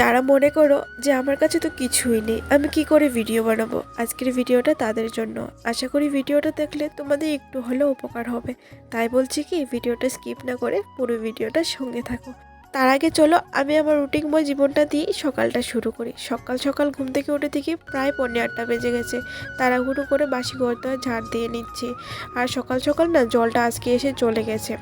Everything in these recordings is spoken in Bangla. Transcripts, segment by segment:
যারা মনে করো যে আমার কাছে তো কিছুই নেই, আমি কি করে ভিডিও বানাবো? আজকের ভিডিওটা তাদের জন্য। আশা করি ভিডিওটা দেখলে তোমাদের একটু হলেও উপকার হবে। তাই বলছি কি ভিডিওটা স্কিপ না করে পুরো ভিডিওটা সঙ্গে থাকো। তার আগে চলো, আমি আমার রুটিনময় জীবনটা দিয়ে সকালটা শুরু করি। সকাল সকাল ঘুম থেকে উঠে থেকে প্রায় পৌনে আটটা বেজে গেছে। তাড়াহুড়ো করে বাসি ঘর দোয়ার ঝাড় দিয়ে নিচ্ছি। আর সকাল সকাল না জলটা আজকে এসে চলে গেছে।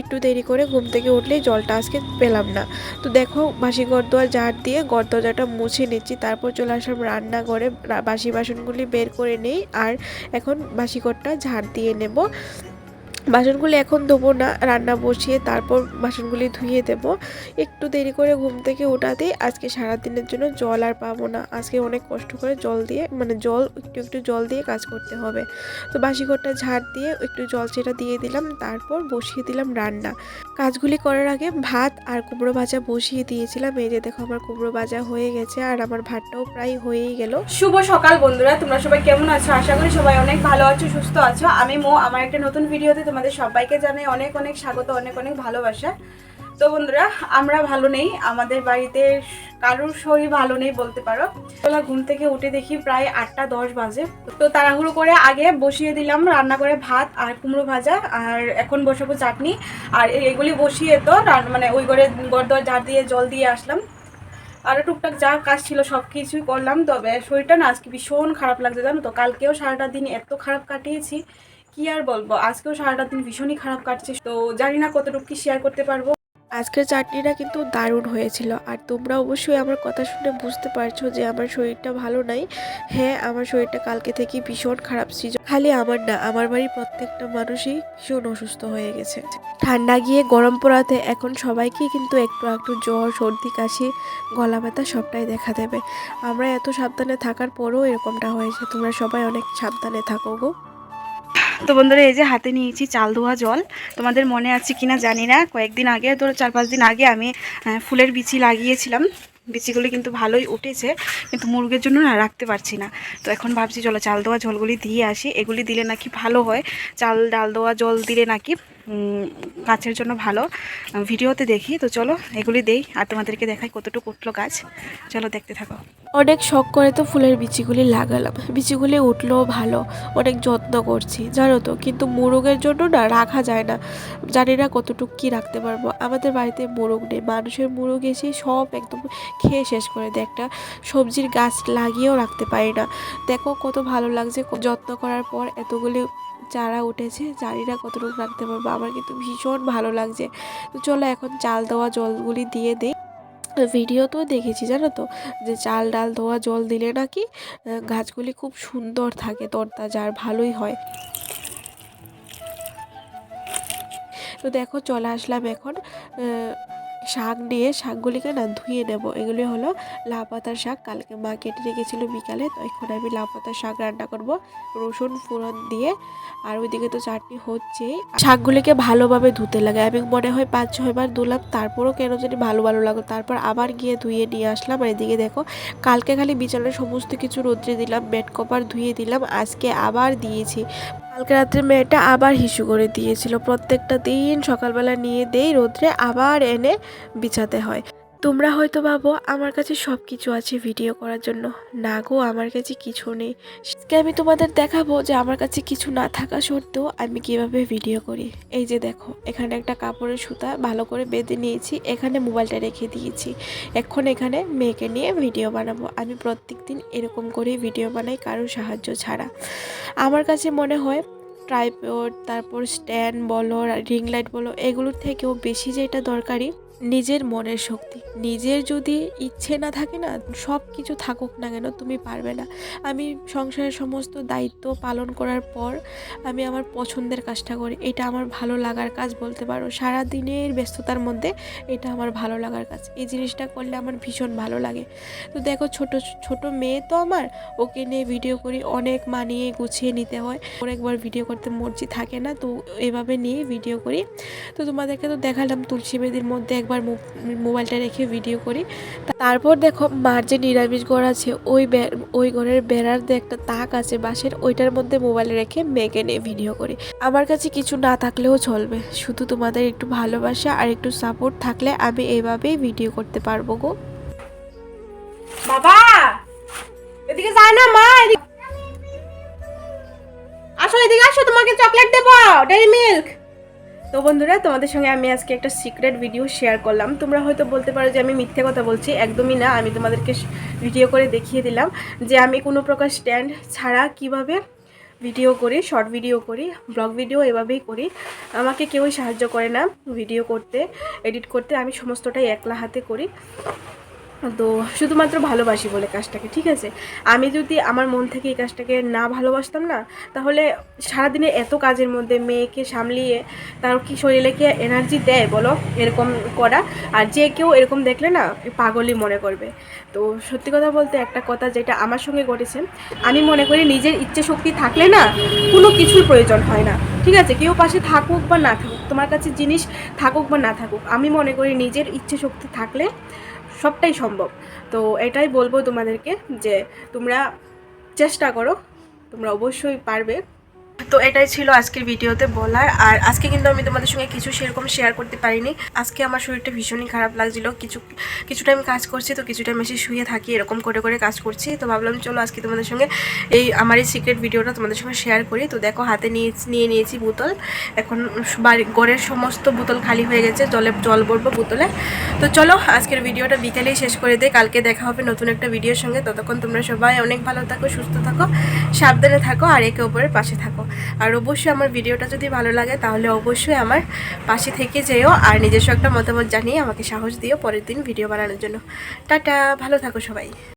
একটু দেরি করে ঘুম থেকে উঠলেই জলটা আজকে পেলাম না। তো দেখো, বাসি গরদোয়ার ঝাড় দিয়ে গরদরজাটা মুছে নিচ্ছি। তারপর চলে আসলাম রান্না করে বাসি বাসনগুলি বের করে নেই। আর এখন বাসি ঘরটা ঝাড় দিয়ে নেব। বাসনগুলি এখন ধোবো না, রান্না বসিয়ে তারপর বাসনগুলি ধুয়ে দেব। একটু দেরি করে ঘুম থেকে ওঠাতেই আজকে সারাদিনের জন্য জল আর পাবো না। আজকে অনেক কষ্ট করে জল দিয়ে মানে জল, একটু একটু জল দিয়ে কাজ করতে হবে। তো বাসি ঘরটা ঝাড় দিয়ে একটু জল সেটা দিয়ে দিলাম, তারপর বসিয়ে দিলাম রান্না। কাজগুলি করার আগে ভাত আর কুমড়ো ভাজা বসিয়ে দিয়েছিলাম। এই যে দেখো আমার কুমড়ো ভাজা হয়ে গেছে আর আমার ভাতটাও প্রায় হয়েই গেল। শুভ সকাল বন্ধুরা, তোমরা সবাই কেমন আছো? আশা করি সবাই অনেক ভালো আছো, সুস্থ আছো। আমি মো, আমার একটা নতুন ভিডিওতে তোমাদের সবাইকে জানাই অনেক অনেক স্বাগত, অনেক অনেক ভালোবাসা। তো বন্ধুরা, আমরা ভালো নেই, আমাদের বাড়িতে কারোর শরীর ভালো নেই বলতে পারো। বেলা ঘুম থেকে উঠে দেখি প্রায় আটটা দশ বাজে। তো তাড়াহুড়ো করে আগে বসিয়ে দিলাম, রান্না করে ভাত আর কুমড়ো ভাজা আর এখন বসাবো চাটনি। আর এগুলি বসিয়ে তো মানে ওই করে গড়দর ঝাড় দিয়ে, জল দিয়ে আসলাম। আরও টুকটাক যা কাজ ছিল সব কিছুই করলাম। তবে শরীরটা না আজকে ভীষণ খারাপ লাগছে জানো তো। কালকেও সারাটা দিন এত খারাপ কাটিয়েছি। কি আর বলব? আজকেও সারাটা দিন ভীষণই খারাপ কাটছে। তো জানি না কতটুকু কি শেয়ার করতে পারব। আজকের চাটনিটা কিন্তু দারুণ হয়েছিল। আর তোমরা অবশ্যই আমার কথা শুনে বুঝতে পারছ যে আমার শরীরটা ভালো নাই। হ্যাঁ আমার শরীরটা কালকে থেকে ভীষণ খারাপ ছিল। খালি আমার না, আমার বাড়ির প্রত্যেকটা মানুষই ভীষণ অসুস্থ হয়ে গেছে। ঠান্ডা গিয়ে গরম পড়াতে এখন সবাইকেই কিন্তু একটু একটু জ্বর, সর্দি, কাশি, গলা ব্যথা সবটাই দেখা দেবে। আমরা এত সাবধানে থাকার পরেও এরকমটা হয়েছে। তোমরা সবাই অনেক সাবধানে থাকো গো। তো বন্ধুরা, এই যে হাতে নিয়েছি চাল ধোয়া জল। তোমাদের মনে আছে কিনা জানি না। কয়েকদিন আগে, ধরো চার পাঁচ দিন আগে আমি ফুলের বিচি লাগিয়েছিলাম। বিচিগুলি কিন্তু ভালোই উঠেছে, কিন্তু মুরগের জন্য না রাখতে পারছি না। তো এখন ভাবছি, চলো চাল দেওয়া জলগুলি দিয়ে আসি। এগুলি দিলে নাকি ভালো হয়। চাল, ডাল দেওয়া জল দিলে নাকি গাছের জন্য ভালো। ভিডিওতে দেখি, তো চলো এগুলি দেই আর তোমাদেরকে দেখাই কতটুকু উঠল গাছ। চলো দেখতে থাকো। অনেক শখ করে তো ফুলের বিচিগুলি লাগালাম। বিচিগুলি উঠলেও ভালো, অনেক যত্ন করছি, জানো তো। কিন্তু মোরগের জন্য না রাখা যায় না। জানি না কতটুকু কী রাখতে পারব। আমাদের বাড়িতে মোরগ নেই। মানুষের মোরগ এসে সব একদম খেয়ে শেষ করে দেয়। একটা সবজির গাছ লাগিয়েও রাখতে পারি না। দেখো কত ভালো লাগছে, যত্ন করার পর এতগুলি চারা উঠেছে জানি না কতটুকু রাখতে পারব? আমার কিন্তু ভীষণ ভালো লাগছে। তো চলো এখন চাল দেওয়া জলগুলি দিয়ে দিই। ভিডিও তো দেখেছি, জানো তো? যে চাল ডাল ধোয়া জল দিলে নাকি গাছগুলি খুব সুন্দর থাকে তরতাজা আর ভালোই হয়। তো দেখো চলে আসলাম এখন শাক নিয়ে শাকগুলিকে না ধুয়ে নেব। এগুলি হলো লাউ পাতার শাক। কালকে মা কেটে রেখেছিল বিকালে, তো এখন আমি লাউ পাতার শাক রান্না করব। রসুন ফোড়ন দিয়ে। আর ওইদিকে তো চাটনি হচ্ছে শাকগুলিকে ভালোভাবে ধুতে লাগে। আমি মনে হয় পাঁচ ছয়বার ধুলাম, তারপরও কেন জানি ভালো ভালো লাগল। তারপর আবার গিয়ে ধুয়ে নিয়ে আসলাম। আর এদিকে দেখো, কালকে খালি বিছানার সমস্ত কিছু রোদ্রে দিলাম, বেড কভার ধুয়ে দিলাম, আজকে আবার দিয়েছি। কালকে রাত্রে মেয়েটা আবার হিসু করে দিয়েছিল। প্রত্যেকটা দিন সকালবেলা নিয়ে দেই, রোদ্রে আবার এনে বিছাতে হয়। তোমরা হয়তো ভাবো, আমার কাছে সব কিছু আছে ভিডিও করার জন্য। না গো, আমার কাছে কিছু নেই। আজকে আমি তোমাদের দেখাবো যে আমার কাছে কিছু না থাকা সত্ত্বেও আমি কীভাবে ভিডিও করি। এই যে দেখো, এখানে একটা কাপড়ের সুতা ভালো করে বেঁধে নিয়েছি, এখানে মোবাইলটা রেখে দিয়েছি। এখন এখানে মেয়েকে নিয়ে ভিডিও বানাবো। আমি প্রত্যেক দিন এরকম করেই ভিডিও বানাই কারোর সাহায্য ছাড়া। আমার কাছে মনে হয় ট্রাইপড, তারপর স্ট্যান্ড বলো, রিং লাইট বলো, এগুলোর থেকেও বেশি যেটা দরকারি নিজের মনের শক্তি। নিজের যদি ইচ্ছে না থাকে না, সব কিছু থাকুক না কেন, তুমি পারবে না। আমি সংসারের সমস্ত দায়িত্ব পালন করার পর আমি আমার পছন্দের কাজটা করি। এটা আমার ভালো লাগার কাজ বলতে পারো। সারা দিনের ব্যস্ততার মধ্যে এটা আমার ভালো লাগার কাজ। এই জিনিসটা করলে আমার ভীষণ ভালো লাগে। তো দেখো, ছোট ছোট মেয়ে তো আমার। ওকে নিয়ে ভিডিও করি, অনেক মানিয়ে গুছিয়ে নিতে হয়। অনেকবার ভিডিও করতে মর্জি থাকে না, তো এভাবে নিয়ে ভিডিও করি। তো তোমাদেরকে তো দেখালাম তুলসী বেদির মধ্যে একবার মোবাইলটা রেখে ভিডিও করি। তারপর দেখো, মার যে নিরামিষ ঘর আছে, ওই ওই ঘরের বেড়ার যে একটা তাক আছে বাঁশের, ওইটার মধ্যে মোবাইল রেখে মেয়েকে নিয়ে ভিডিও করি। আমার কাছে কিছু না থাকলেও চলবে। শুধু তোমাদের একটু ভালোবাসা আর একটু সাপোর্ট থাকলে আমি এইভাবেই ভিডিও করতে পারব গো। বাবা! এদিকে যায় না, মা, এদিকে আসো এদিকে আসো, তোমাকে চকলেট দেবো ডেরি মিল্ক তো বন্ধুরা, তোমাদের সঙ্গে আমি আজকে একটা সিক্রেট ভিডিও শেয়ার করলাম। তোমরা হয়তো বলতে পারো যে আমি মিথ্যে কথা বলছি, একদমই না। আমি তোমাদেরকে ভিডিও করে দেখিয়ে দিলাম যে আমি কোনো প্রকার স্ট্যান্ড ছাড়া কীভাবে ভিডিও করি শর্ট ভিডিও করি ব্লগ ভিডিও এভাবেই করি। আমাকে কেউই সাহায্য করে না ভিডিও করতে এডিট করতে। আমি সমস্তটাই একলা হাতে করি। তো শুধুমাত্র ভালোবাসি বলে কাজটাকে, ঠিক আছে? আমি যদি আমার মন থেকে এই কাজটাকে না ভালোবাসতাম না, তাহলে সারাদিনে এত কাজের মধ্যে মেয়েকে সামলিয়ে তার কি শরীরে কি এনার্জি দেয় বলো? এরকম করা। আর যে কেউ এরকম দেখলে না পাগলই মনে করবে। তো সত্যি কথা বলতে একটা কথা যেটা আমার সঙ্গে ঘটেছে, আমি মনে করি নিজের ইচ্ছে শক্তি থাকলে না, কোনো কিছুর প্রয়োজন হয় না। ঠিক আছে? কেউ পাশে থাকুক বা না থাকুক, তোমার কাছে জিনিস থাকুক বা না থাকুক, আমি মনে করি নিজের ইচ্ছে শক্তি থাকলে সবটাই সম্ভব। তো এটাই বলব তোমাদেরকে যে তোমরা চেষ্টা করো তোমরা অবশ্যই পারবে। তো এটাই ছিল আজকের ভিডিওতে বলার। আর আজকে কিন্তু আমি তোমাদের সঙ্গে কিছু সেরকম শেয়ার করতে পারিনি। আজকে আমার শরীরটা ভীষণই খারাপ লাগছিল। কিছু কিছু টাইম কাজ করছি তো কিছু টাইম এসে শুয়ে থাকি, এরকম করে করে কাজ করছি। তো ভাবলাম চলো আজকে তোমাদের সঙ্গে এই আমার এই সিক্রেট ভিডিওটা তোমাদের সঙ্গে শেয়ার করি। তো দেখো হাতে নিয়ে নিয়ে নিয়েছি বোতল। এখন বাড়ি, ঘরের সমস্ত বোতল খালি হয়ে গেছে। জলে, জল ভরবো বোতলে। তো চলো আজকের ভিডিওটা বিকেলেই শেষ করে দিই। কালকে দেখা হবে নতুন একটা ভিডিওর সঙ্গে। ততক্ষণ তোমরা সবাই অনেক ভালো থাকো, সুস্থ থাকো, সাবধানে থাকো, আর একে অপরের পাশে থাকো। আর অবশ্যই আমার ভিডিওটা যদি ভালো লাগে, তাহলে অবশ্যই আমার পাশে থেকে যেও আর নিজস্ব একটা মতামত জানিয়ে আমাকে সাহস দিও পরের দিন ভিডিও বানানোর জন্য। টাটা, ভালো থাকো সবাই।